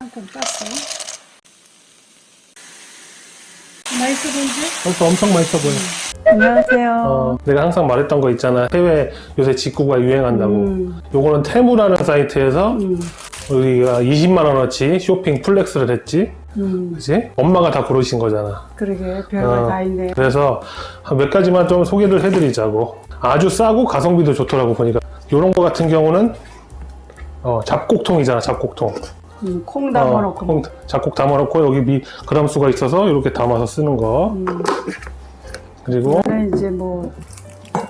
한통 땄어. 맛있어 보이지? 벌써 엄청 맛있어 보여. 안녕하세요. 어, 내가 항상 말했던 거 있잖아. 해외 요새 직구가 유행한다고. 음. 요거는 테무라는 사이트에서 음, 우리가 20만 원어치 쇼핑 플렉스를 했지. 음, 그지? 엄마가 다 고르신 거잖아. 그러게 별거 어, 다 있네. 그래서 한몇 가지만 좀 소개를 해드리자고. 아주 싸고 가성비도 좋더라고 보니까. 요런 거 같은 경우는 어, 잡곡통이잖아, 잡곡통. 음, 콩 담아놓고. 어, 콩 잡곡 담아놓고 여기 미 그람 수가 있어서 이렇게 담아서 쓰는 거. 음, 그리고 이거는 이제 뭐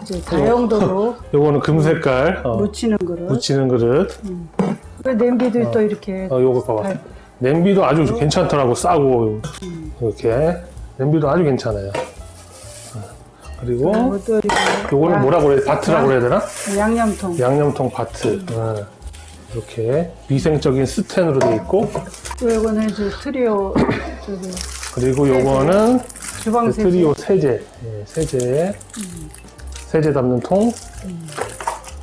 이제 다용도로 요거는 금색깔 어, 묻히는 그릇. 묻히는 그릇. 그 냄비도 또 이렇게 어, 요거 봐봐. 발- 냄비도 아주 괜찮더라고 싸고 이렇게 냄비도 아주 괜찮아요. 어, 그리고 그리고 또 이렇게 요거는 양- 뭐라고 그래? 바트라고 그래야 되나? 양념통. 양념통 바트. 어, 이렇게 위생적인 스텐으로 돼 있고 또 이거는 이제 트리오 저기 그리고 요거는 주방 세제. 트리오 세제, 예, 세제, 세제 담는 통.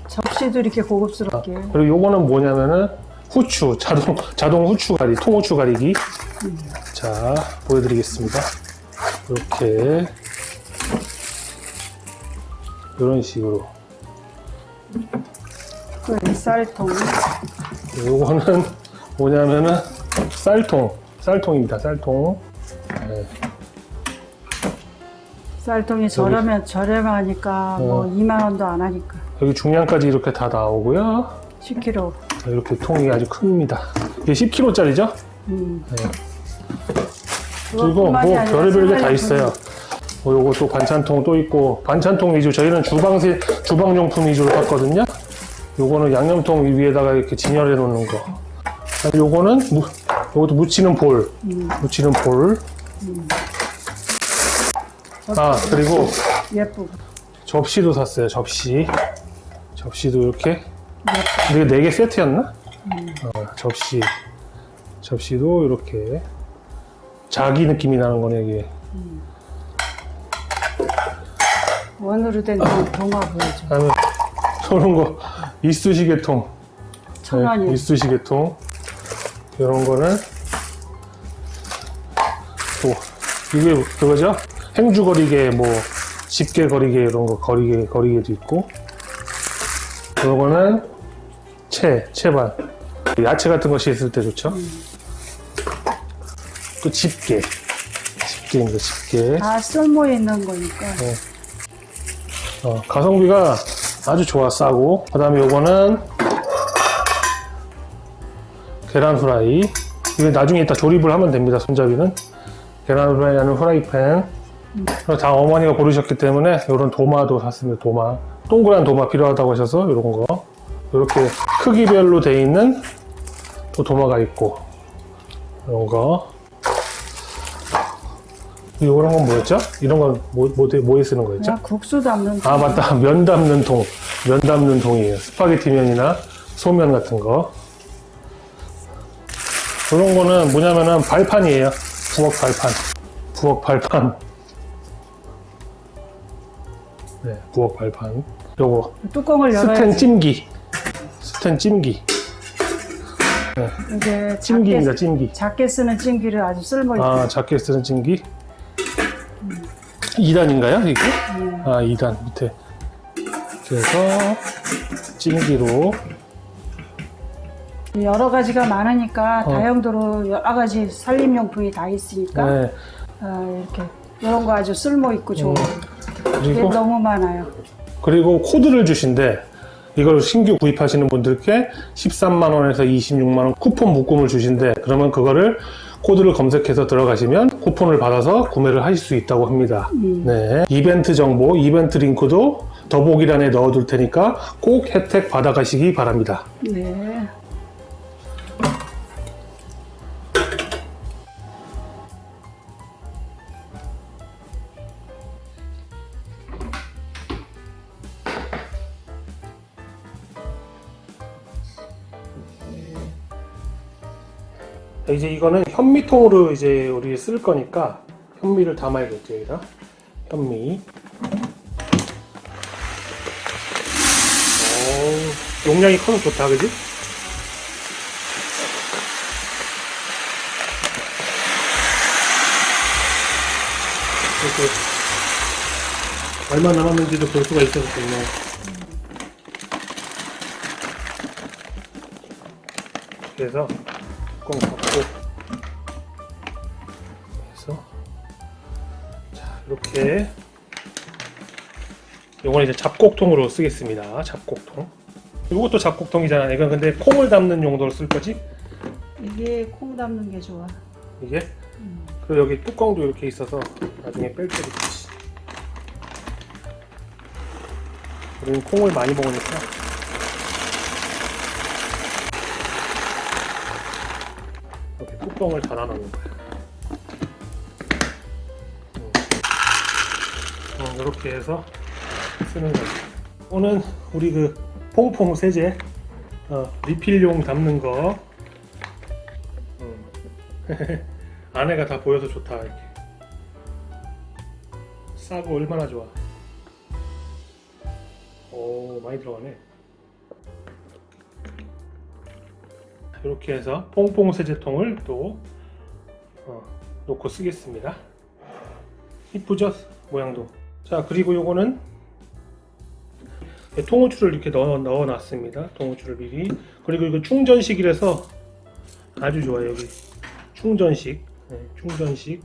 접시도 이렇게 고급스럽게. 그리고 요거는 뭐냐면은 후추, 자동 자동 후추 가리, 통 후추 가리기. 자, 보여드리겠습니다. 이렇게 이런 식으로. 그 쌀통. 요거는 뭐냐면은 쌀통, 쌀통입니다. 쌀통. 네. 쌀통이 저렴해 저렴하니까 뭐 어. 2만 2만 원도 안 하니까 여기 중량까지 이렇게 다 나오고요. 10kg. 이렇게 통이 아주 큽니다. 이게 10kg짜리죠? 음. 네. 그리고 뭐 그것뿐만이 아니라 별의별 게 다. 있어요. 뭐 요거 또 반찬통 또 있고 반찬통 위주 저희는 주방세 주방용품 위주로 샀거든요. 요거는 양념통 위에다가 이렇게 진열해 놓는 거. 아니, 요거는 무, 요것도 묻히는 볼, 음. 묻히는 볼. 아 그리고 예쁘고. 접시도 샀어요. 접시. 접시도 이렇게. 이게 네 개 세트였나? 음. 어, 접시. 접시도 이렇게. 자기 느낌이 나는 거네, 이게. 원으로 된 동- 동화 보여줘. 다음에 저런 거. 이쑤시개통. 천 원이야. 네, 이쑤시개통. 이런 거는. 또, 이게 그거죠? 행주 거리개, 뭐, 집게 거리개, 이런 거, 거리개, 거리개도 있고. 이거는 채, 채반. 야채 같은 거 씻을 때 좋죠? 또 집게. 집게입니다, 집게. 다 쓸모 있는 거니까. 어, 가성비가 아주 좋아, 싸고. 그 다음에 요거는 계란 후라이. 이거 나중에 이따 조립을 하면 됩니다, 손잡이는. 계란 후라이 하는 후라이팬. 다 어머니가 고르셨기 때문에 이런 도마도 샀습니다, 도마. 동그란 도마 필요하다고 하셔서 이런 거. 이렇게 크기별로 돼 있는 또 도마가 있고. 이런 거. 이런 건 뭐였죠? 이런 건 뭐, 뭐, 뭐에 쓰는 거였죠? 그냥 국수 담는 아 맞다 면 담는 통, 면 담는 통이에요. 스파게티 면이나 소면 같은 거. 그런 거는 뭐냐면은 발판이에요. 부엌 발판. 부엌 발판. 네, 부엌 발판. 요거 뚜껑을 스텐 열어야지. 찜기. 스텐 찜기. 이게 찜기입니다. 찜기. 작게 쓰는 찜기를 아주 쓸모 있게. 아 작게 쓰는 찜기. 2단인가요 이게? 아 2단 밑에. 그래서 찜기로 여러 가지가 많으니까 어. 다용도로 여러 가지 살림용품이 다 있으니까 네, 어, 이렇게 이런 거 아주 쓸모 있고 좋은. 이게 그리고 너무 많아요. 그리고 코드를 주신대. 이걸 신규 구입하시는 분들께 13만 원에서 26만 원 쿠폰 묶음을 주신대. 그러면 그거를 코드를 검색해서 들어가시면 쿠폰을 받아서 구매를 하실 수 있다고 합니다. 네. 이벤트 정보, 이벤트 링크도 더보기란에 넣어둘 테니까 꼭 혜택 받아가시기 바랍니다. 네. 그러니까 이제 이거는 현미통으로 이제 우리 쓸 거니까 현미를 담아야겠죠 여기다? 현미. 오, 용량이 커서 좋다 그지? 이렇게 얼마 남았는지도 볼 수가 있어서 좋네요 그래서 뚜껑 닫고 해서 자 이렇게 요건 이제 잡곡통으로 쓰겠습니다. 잡곡통. 이것도 잡곡통이잖아. 이건 근데 콩을 담는 용도로 쓸 거지? 이게 콩 담는 게 좋아. 이게? 음. 그리고 여기 뚜껑도 이렇게 있어서 나중에 뺄 때도 좋지. 우리는 콩을 많이 먹으니까 뚜껑을 닫아 놓는 거야. 음. 어, 이렇게 해서 쓰는 거지. 오늘 우리 그 퐁퐁 세제 어, 리필용 담는 거 음. 안에가 다 보여서 좋다 이렇게 싸고 얼마나 좋아 오 많이 들어가네 이렇게 해서 퐁퐁 세제통을 또 어, 놓고 쓰겠습니다. 이쁘죠? 모양도. 자 그리고 요거는 네, 통후추를 이렇게 넣어, 넣어 놨습니다. 통후추를 미리. 그리고 이거 충전식이라서 아주 좋아요 여기. 충전식. 네, 충전식.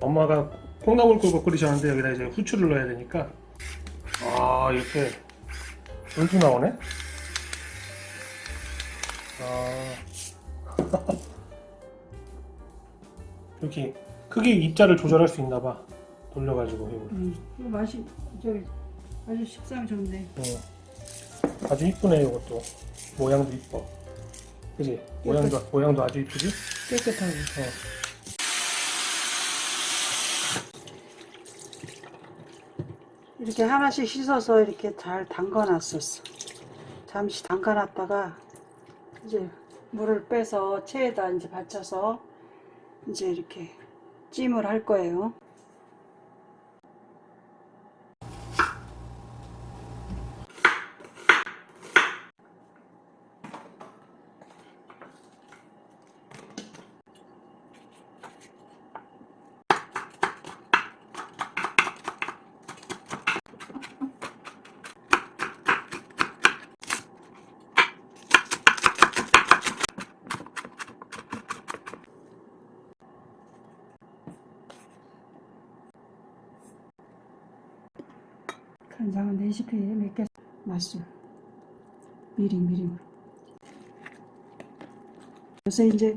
엄마가 콩나물 끓고 끓이셨는데 여기다 이제 후추를 넣어야 되니까. 아 이렇게 연두 나오네 아 이렇게 크기 입자를 조절할 수 있나 봐 돌려가지고 이거 음. 이거 맛이 저기 아주 식상 좋네. 어. 아주 이쁘네 이것도 모양도 이뻐 그지 모양도 모양도 아주 이쁘지 깨끗하고. 어. 이렇게 하나씩 씻어서 이렇게 잘 담가놨었어. 잠시 담가놨다가 이제 물을 빼서 체에다 이제 받쳐서 이제 이렇게 찜을 할 거예요. 간장은 레시피에 몇개 맛술 미림 미림 요새 이제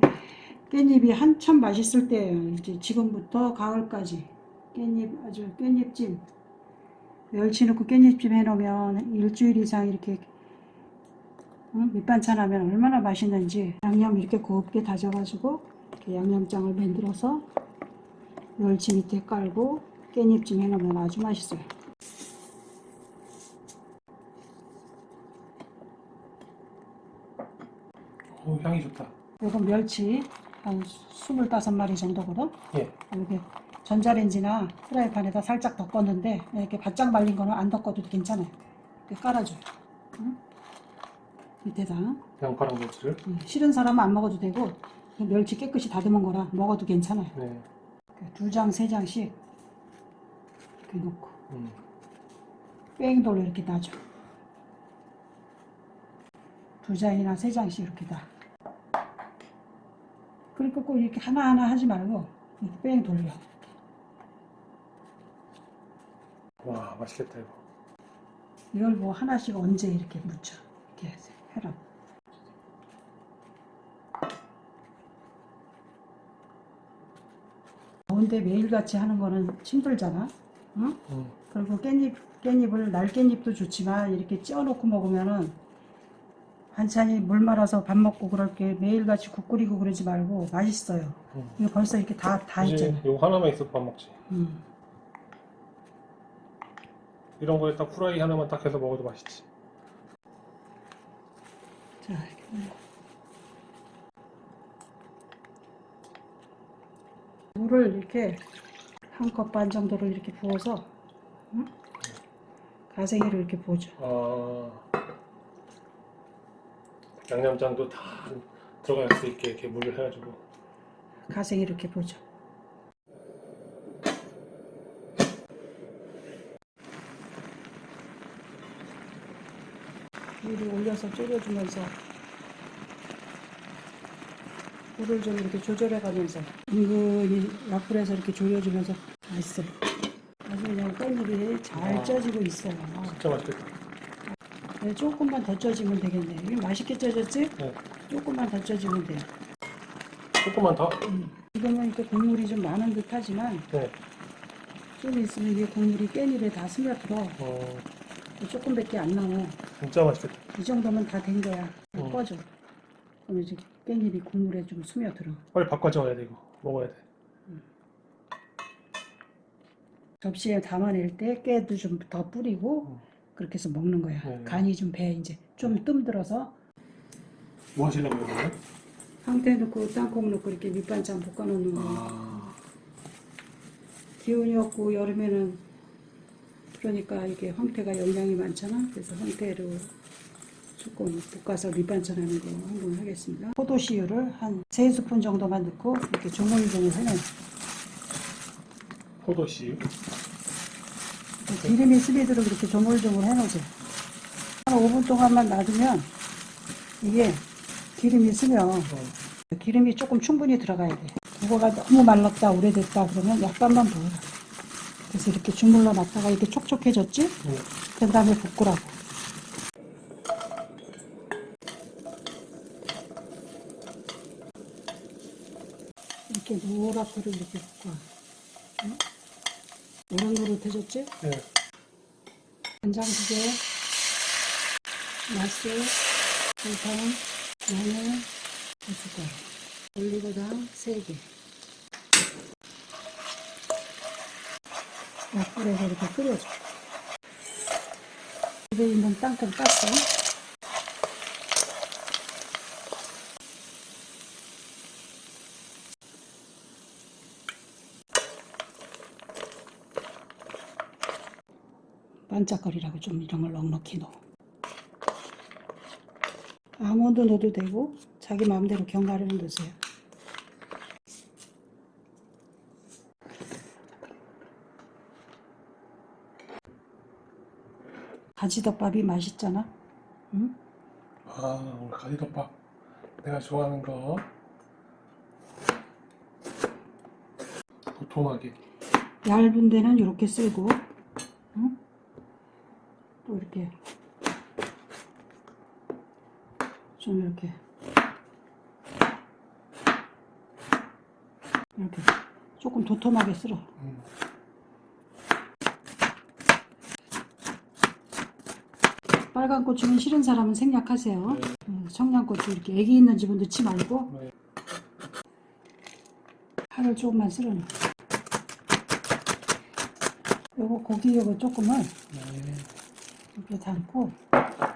깻잎이 한참 맛있을 때예요. 이제 지금부터 가을까지. 깻잎 아주 깻잎찜. 멸치 넣고 깻잎찜 해놓으면 일주일 이상 이렇게 응? 밑반찬 하면 얼마나 맛있는지 양념 이렇게 곱게 다져가지고 이렇게 양념장을 만들어서 멸치 밑에 깔고 깻잎찜 해놓으면 아주 맛있어요 오, 향이 좋다 요건 멸치 한 25마리 정도거든. 예 이렇게 전자레인지나 프라이팬에다 살짝 덮었는데 이렇게 바짝 말린 거는 안 덮어도 괜찮아요. 이렇게 깔아줘요. 응? 밑에다. 양파랑 멸치를 응. 싫은 사람은 안 먹어도 되고 멸치 깨끗이 다듬은 거라 먹어도 괜찮아요. 네 두 장, 세 장씩 이렇게 놓고 음. 뺑돌로 이렇게 놔줘. 두 장이나 세 장씩 이렇게 놔. 그러니까 꼭 이렇게 하나하나 하지 말고 이렇게 뺑 돌려. 와 맛있겠다 이거 이걸 뭐 하나씩 언제 이렇게 묻혀. 이렇게 해라. 더운데 매일같이 하는 거는 힘들잖아. 응? 음. 그리고 깻잎, 깻잎을 날 깻잎도 좋지만 이렇게 쪄놓고 먹으면은 반찬이 물 말아서 밥 먹고 그럴 게 매일같이 국 끓이고 그러지 말고 맛있어요. 음. 이거 벌써 이렇게 다, 다 있잖아. 이거 하나만 있어도 밥 먹지 음. 이런 거에 딱 후라이 하나만 딱 해서 먹어도 맛있지 자, 이렇게. 물을 이렇게 한 컵 반 정도를 이렇게 부어서 응? 가생이를 이렇게 부어줘. 아 양념장도 다 들어갈 수 있게 이렇게 물을 해가지고 가생 이렇게 보죠. 위로 올려서 졸여주면서 물을 좀 이렇게 조절해가면서 은근히 약불에서 이렇게 졸여주면서 맛있어요. 아주 그냥 깻잎이 잘 아, 짜지고 있어요. 진짜 맛있겠다. 네, 조금만 더 쪄지면 되겠네. 이게 맛있게 쪄졌지? 네. 조금만 더 쪄지면 돼요. 조금만 더. 지금은 이렇게 국물이 좀 많은 듯 하지만 네. 좀 있으면 이게 국물이 깻잎에 다 스며들어. 어, 조금밖에 안 나와. 진짜 맛있겠다. 이 정도면 다 된 거야. 어. 꺼져. 그럼 이제 깻잎이 국물에 좀 스며들어. 빨리 바꿔줘야 돼 이거. 먹어야 돼. 접시에 담아낼 때 깨도 좀 더 뿌리고 어. 그렇게 해서 먹는 거야. 네. 간이 좀 배 이제 좀 뜸들어서 뭐 하시려고요, 그러면? 황태 넣고 땅콩 넣고 이렇게 밑반찬 볶아 놓는 거. 아, 기운이 없고 여름에는 그러니까 이게 황태가 영양이 많잖아. 그래서 황태로 조금 볶아서 밑반찬 하는 거 한번 하겠습니다. 포도씨유를 한세 스푼 정도만 넣고 이렇게 조물조물 해내. 포도씨. 기름이 스며들어 이렇게 조물조물 해놓으세요. 한 5분 동안만 놔두면 이게 기름이 스며 어, 기름이 조금 충분히 들어가야 돼. 그거가 너무 말랐다 오래됐다 그러면 약간만 부어요. 그래서 이렇게 주물러 놨다가 이렇게 촉촉해졌지? 네. 그 다음에 볶으라고. 이렇게 노랗게 이렇게 볶아. 응? 노릇노릇해졌지? 네. 간장 두 개, 맛술, 설탕, 마늘, 두 숟가락, 올리고당 세 개. 약불에서 이렇게 끓여줘. 집에 있는 땅콩 땄어. 반짝거리라고 좀 이런 걸 넉넉히 넣어. 아몬드 넣어도 되고 자기 마음대로 견과류를 넣으세요. 가지덮밥이 맛있잖아. 응? 아, 오늘 가지덮밥. 내가 좋아하는 거. 도톰하게. 얇은 데는 이렇게 쓸고, 응? 또 이렇게 좀 이렇게 이렇게 조금 도톰하게 쓸어. 음. 빨간 고추는 싫은 사람은 생략하세요. 네. 어, 청양고추 이렇게 애기 있는 집은 넣지 말고 네. 파를 조금만 쓸어 넣어. 요거 고기 요거 조금을 네. 이렇게 담고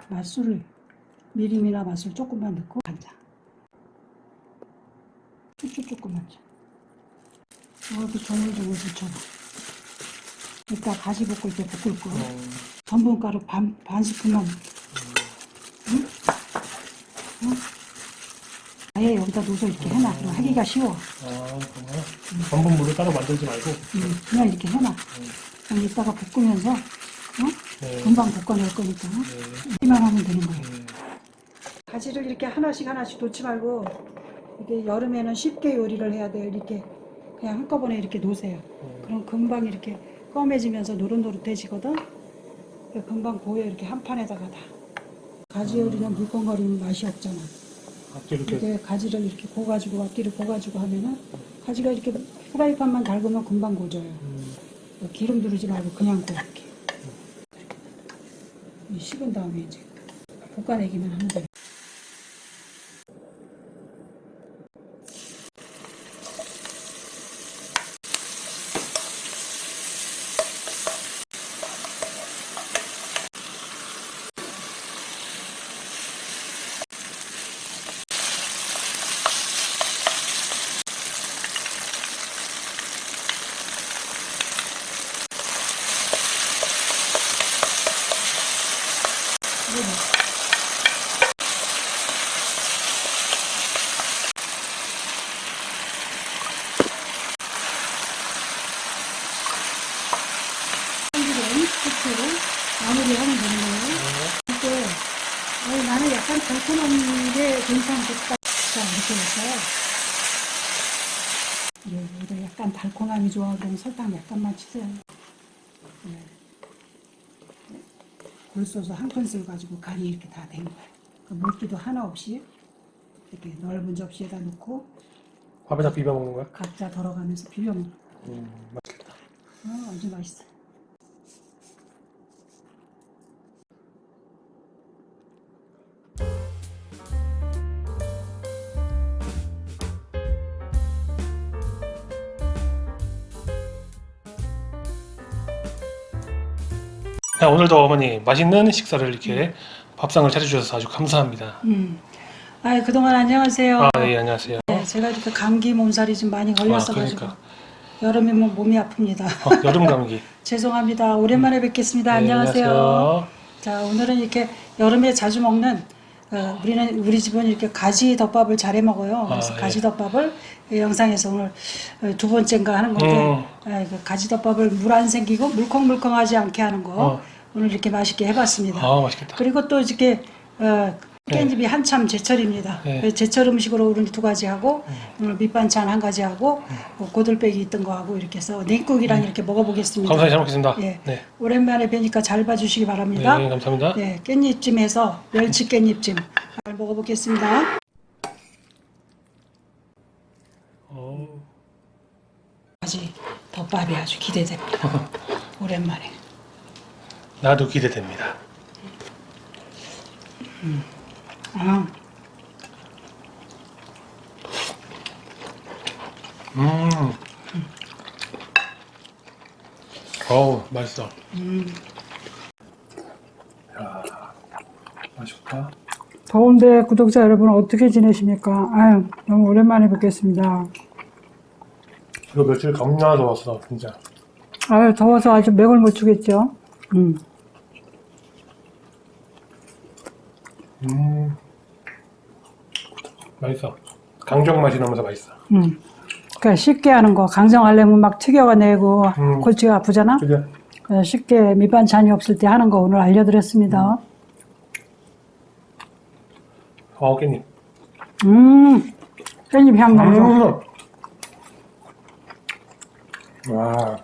맛술을 미림이나 맛술 조금만 넣고 간장. 후추 조금만 줘 이렇게 조물조물 붙여봐 이따 가지 볶을 때 볶을 거 어, 전분가루 반, 반 스푼만. 응? 응? 아예 여기다 넣어서 이렇게 해놔. 그럼 하기가 쉬워. 아, 그렇구나. 전분물로 따로 만들지 말고. 응, 그냥 이렇게 해놔. 그럼 이따가 볶으면서 어? 네. 금방 볶아낼 거니까 네. 이만 하면 되는 거야 네. 가지를 이렇게 하나씩 하나씩 놓지 말고 이게 여름에는 쉽게 요리를 해야 돼요. 이렇게 그냥 한꺼번에 이렇게 놓으세요. 음. 그럼 금방 이렇게 검해지면서 노릇노릇해지거든. 금방 고여 이렇게 한 판에다가 다. 가지 요리는 물컹거리는 맛이 없잖아. 앞뒤 이렇게. 이게 가지를 이렇게 고가지고 앞뒤를 고가지고 하면은 가지가 이렇게 프라이팬만 달구면 금방 고져요. 음. 기름 두르지 말고 그냥 이렇게. 이 식은 다음에 이제 볶아내기만 하면 돼요. 참기름, 후추, 마무리하면 되는 거예요. 이때 어, 나는 약간 달콤한 게 괜찮겠다. 자, 이렇게 해서. 예, 여기다 약간 달콤함이 좋아. 그럼 설탕 약간만 치세요. 네. 굴소스 한 큰술 가지고 간이 이렇게 다 된 거예요. 그 물기도 하나 없이 이렇게 넓은 접시에다 놓고 밥에다 비벼 먹는 거야? 각자 덜어가면서 비벼 먹는 음, 맛있겠다. 어, 아주 맛있어. 자, 오늘도 어머니 맛있는 식사를 이렇게 밥상을 차려주셔서 아주 감사합니다. 음. 아, 그동안 안녕하세요. 아, 예, 안녕하세요. 네, 제가 이렇게 감기 몸살이 좀 많이 걸렸어 가지고 그러니까. 여름이면 몸이 아픕니다. 어, 여름 감기. 죄송합니다. 오랜만에 뵙겠습니다. 네, 안녕하세요. 자, 오늘은 이렇게 여름에 자주 먹는 어, 우리는 우리 집은 이렇게 가지 덮밥을 잘해 먹어요. 그래서 아, 예. 가지 덮밥을 이 영상에서 오늘 어, 두 번째인가 하는 건데 음. 예, 그 가지 덮밥을 물 안 생기고 물컹물컹하지 않게 하는 거 어. 오늘 이렇게 맛있게 해봤습니다. 아, 맛있겠다. 그리고 또 이렇게 어, 깻잎이 한참 제철입니다. 네. 제철 음식으로 오늘 두 가지 하고 오늘 밑반찬 한 가지 하고 뭐 고들빼기 있던 거 하고 이렇게 해서 냉국이랑 이렇게 먹어보겠습니다. 감사히 잘 먹겠습니다. 예. 네. 오랜만에 뵈니까 잘 봐주시기 바랍니다. 네, 감사합니다. 네, 깻잎찜에서 멸치 깻잎찜 잘 먹어보겠습니다. 어, 아직 덮밥이 아주 기대됩니다. 오랜만에. 나도 기대됩니다. 아, 음. 어우, 맛있어. 음. 야, 맛있다. 더운데 구독자 여러분 어떻게 지내십니까? 아유, 너무 오랜만에 뵙겠습니다. 이거 며칠 겁나 더웠어, 진짜. 아유, 더워서 아주 맥을 못 추겠죠? 음. 음. 맛있어. 강정 맛이 나면서 맛있어. 음. 그러니까 쉽게 하는 거 강정하려면 막 튀겨가 내고 음. 골치가 아프잖아. 그죠? 그래서 쉽게 밑반찬이 없을 때 하는 거 오늘 알려드렸습니다. 어, 깻잎. 음, 깻잎 향 나죠. 음. 와,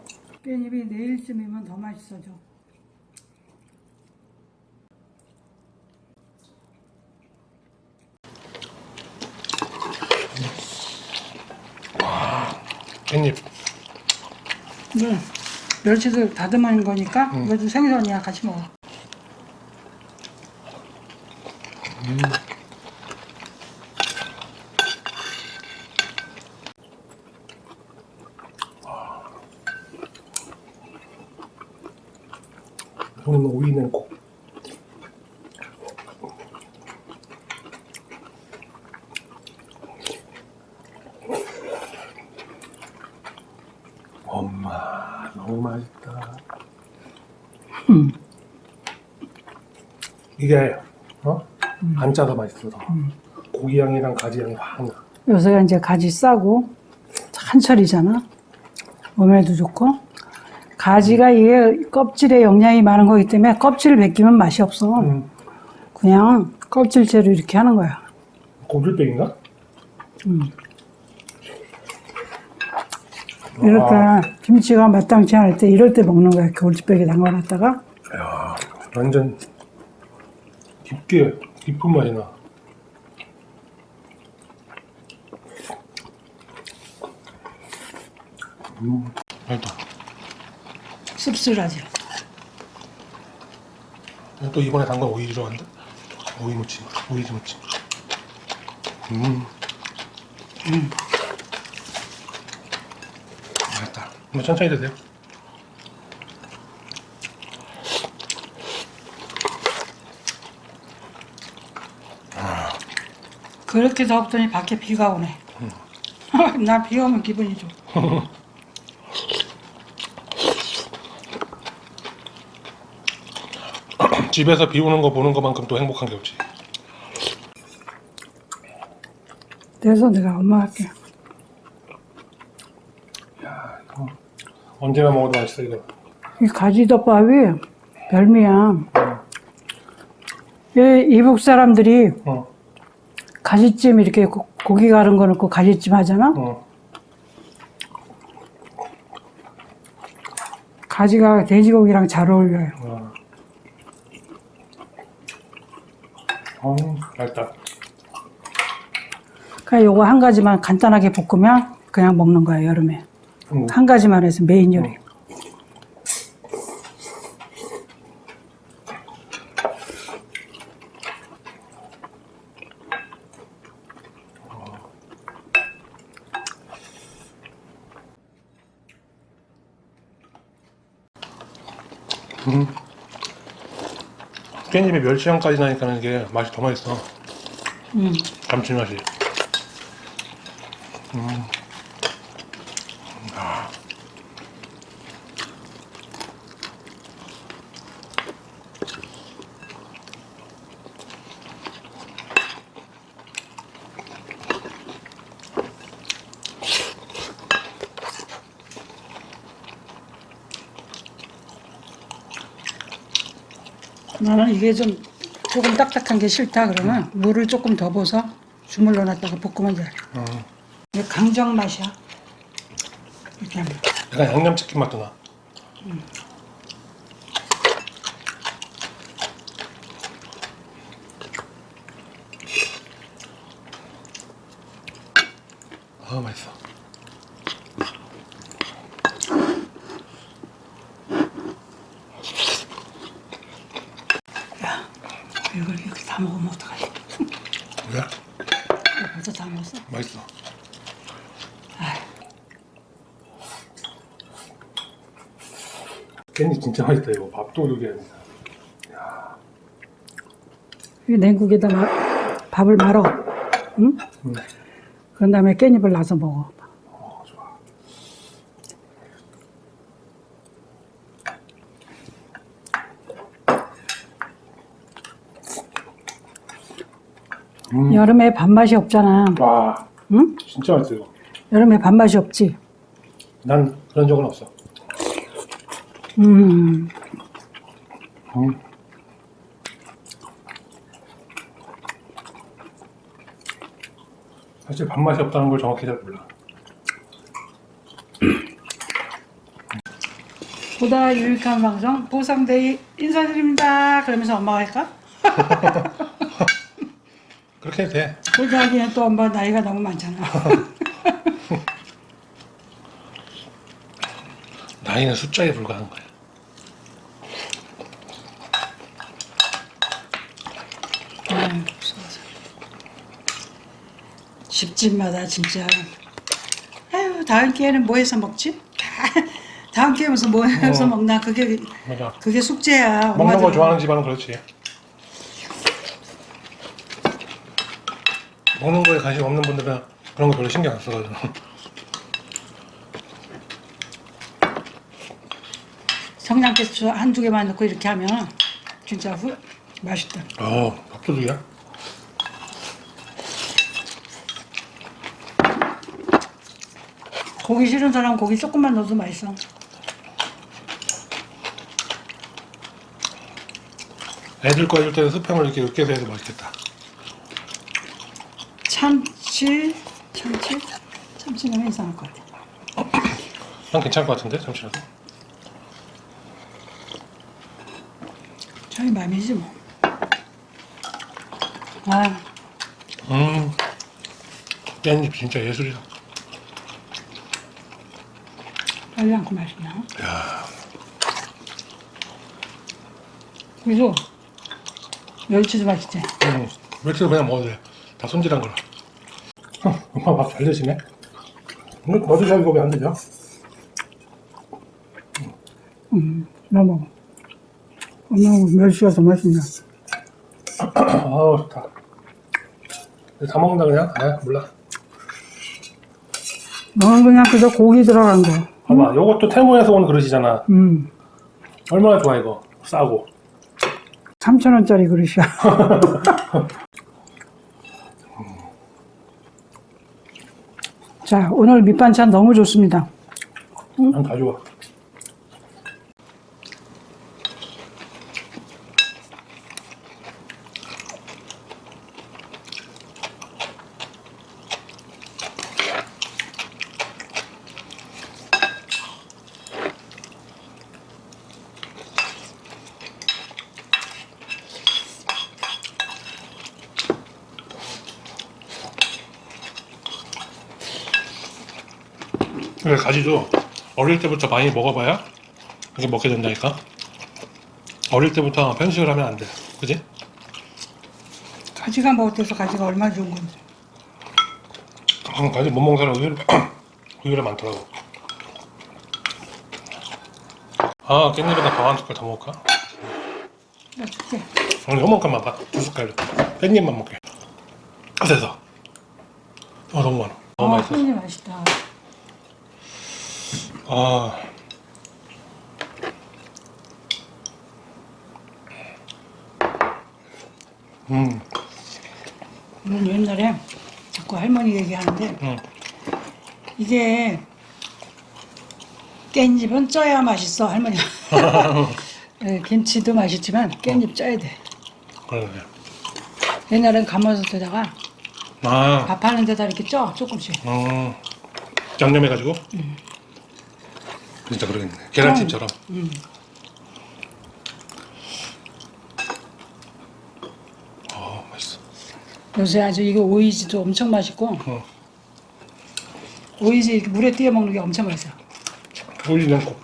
깻잎이 내일쯤이면 더 맛있어져. 깻잎. 네. 멸치도 다듬은 거니까 이것도 생선이야 같이 먹어. 형님은 오이는 꼭. 엄마, 너무 맛있다. 이게, 어? 안 짜서 맛있어. 더. 고기 향이랑 가지 향이 확 나. 요새가 이제 가지 싸고 한철이잖아. 몸에도 좋고. 가지가 이게 껍질에 영양이 많은 거기 때문에 껍질을 벗기면 맛이 없어. 음, 그냥 껍질째로 이렇게 하는 거야. 고들빼기인가? 이럴 때 김치가 마땅치 않을 때 이럴 때 먹는 거야. 겨울집백에 담가놨다가. 야, 완전 깊게 깊은 맛이 나. 음, 맛있다. 씁쓸하지. 또 이번에 담근 오이 들어간다. 오이 무침, 오이 무침. 음, 음, 맛있다. 한번 천천히 드세요. 그렇게 덥더니 밖에 비가 오네. 나 비 오면 기분이 좋아. 집에서 비 오는 거 보는 것만큼 또 행복한 게 없지. 그래서 내가 엄마 할게. 야, 이거 언제나 먹어도 맛있어 이거. 이 가지덮밥이 별미야. 예, 이북 사람들이 어, 가지찜 이렇게 고- 고기 가른 거 넣고 가지찜 하잖아. 어. 가지가 돼지고기랑 잘 어울려요. 어. 어, 맛있다. 그러니까 요거 한 가지만 간단하게 볶으면 그냥 먹는 거예요, 여름에. 음. 한 가지만 해서 메인 요리. 깻잎에 멸치향까지 나니까 이게 맛이 더 맛있어. 음. 감칠맛이. 나는 이게 좀 조금 딱딱한 게 싫다 그러면 물을 조금 더 부어서 주물러 놨다가 볶으면 돼. 어. 이게 강정 맛이야. 이렇게 하면. 약간 양념치킨 맛도 나. 아 맛있어. 이걸 이렇게 다 먹으면 어떡하지? 왜? 벌써 다 먹었어? 맛있어. 깻잎 진짜 맛있다 이거 밥도 여기 아니다. 이 냉국에다 마, 밥을 말어. 응? 음. 그런 다음에 깻잎을 놔서 먹어. 어 여름에 밥맛이 없잖아. 와 응? 진짜 맛있어 이거. 여름에 밥맛이 없지. 난 그런 적은 없어. 음. 음. 사실 밥맛이 없다는 걸 정확히 잘 몰라. 보다 유익한 방송 보상데이 인사드립니다. 그러면서 엄마가 할까? 그렇게 해도 돼. 그렇게 하기엔 또 엄마 나이가 너무 많잖아. 나이는 숫자에 불과한 거야. 아유. 집집마다 진짜. 아유, 다음 기회는 뭐 해서 먹지? 다음 기회 무슨 뭐 해서 어. 먹나? 그게, 맞아. 그게 숙제야. 먹는 거 엄마들은. 좋아하는 집안은 그렇지. 먹는 거에 관심 없는 분들은 그런 거 별로 신경 안 써가지고. 성냥개수 한두 개만 넣고 이렇게 하면 진짜 후, 맛있다. 어, 밥도둑이야? 고기 싫은 사람 고기 조금만 넣어도 맛있어. 애들 거 해줄 때는 스팸을 이렇게 으깨서 해도 맛있겠다. 참치, 참치, 참치 너무 이상할 것 같아. 난 괜찮을 것 같은데, 잠시라도. 저희 맘이지 뭐. 아, 음, 깻잎 진짜 예술이다. 빨리 않고 맛있나? 야, 그래서 멸치도 맛있지. 음, 멸치도 그냥 먹어도 돼. 다 손질한 거라. 어, 엄마 밥 잘 드시네. 오늘 머드샷 이거 왜안 되죠? 음, 나 먹어. 엄마 멸치가 더 맛있냐? 아우, 좋다. 다 먹는다, 그냥? 아, 몰라. 너는 그냥 그저 고기 들어간 거. 봐봐, 요것도 태무에서 온 그릇이잖아. 음, 얼마나 좋아, 이거. 싸고. 3천 원짜리 그릇이야. 자, 오늘 밑반찬 너무 좋습니다. 난다 좋아. 그래 가지도 어릴 때부터 많이 먹어봐야 이게 먹게 된다니까. 어릴 때부터 편식을 하면 안 돼. 그지? 가지가 먹을 때서 가지가 얼마 나 좋은 건지. 음, 가지 못 먹는 사람 의외로, 의외로 많더라고. 아 깻잎에다 밥한 숟갈 더 먹을까? 나 줄게. 오늘 요만큼만 봐. 두 숟갈. 깻잎만 먹게. 아, 됐어. 아 너무 많아. 너무 아, 맛있어. 깻잎 맛있다. 아. 음, 음, 옛날에 자꾸 할머니 얘기하는데 음. 이게 깻잎은 쪄야 맛있어 할머니가. 네, 김치도 맛있지만 깻잎 쪄야 돼. 그러네. 옛날엔 가마솥에다가 아, 밥하는 데다 이렇게 쪄 조금씩. 음, 양념해가지고. 진짜 그러겠네. 계란찜처럼. 음. 어, 맛있어. 요새 아주 이거 오이지도 엄청 맛있고 어. 오이지 이렇게 물에 띄어 먹는 게 엄청 맛있어. 오이 냉국.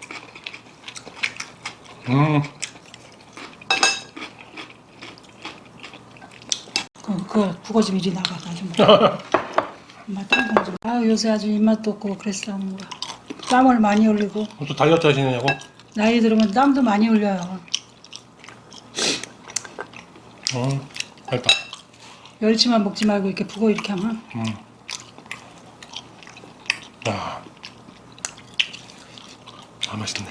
음, 그, 그 국어 좀 이리 나가 나좀 엄마 땀좀 좀. 아 요새 아주 입맛도 없고 그랬어 뭔가 땀을 많이 흘리고 또 다이어트 하시느냐고? 나이 들으면 땀도 많이 흘려요. 음, 맛있다. 멸치만 먹지 말고 이렇게 북어 이렇게 하면 음. 아, 아 맛있네.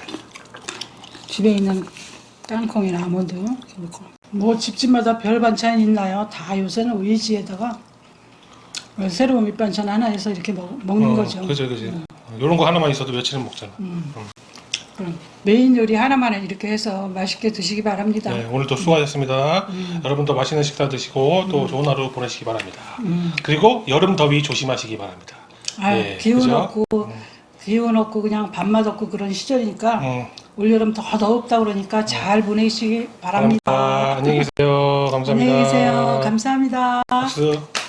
집에 있는 땅콩이나 아몬드 이렇게 넣고 뭐 집집마다 별 반찬 있나요? 다 요새는 오이지에다가 새로운 밑반찬 하나 해서 이렇게 먹, 먹는 거죠. 그지, 그지. 이런 거 하나만 있어도 며칠은 먹잖아. 그럼 메인 요리 하나만 이렇게 해서 맛있게 드시기 바랍니다. 네, 오늘도 수고하셨습니다. 여러분도 맛있는 식사 드시고 또 좋은 하루 보내시기 바랍니다. 음. 그리고 여름 더위 조심하시기 바랍니다. 아, 예, 기운 그죠? 없고 기운 없고 그냥 밥맛 없고 그런 시절이니까 음, 올여름 더 더웁다 그러니까 잘 보내시기 바랍니다. 바랍니다. 안녕히 계세요. 감사합니다. 안녕히 계세요. 감사합니다. 박수.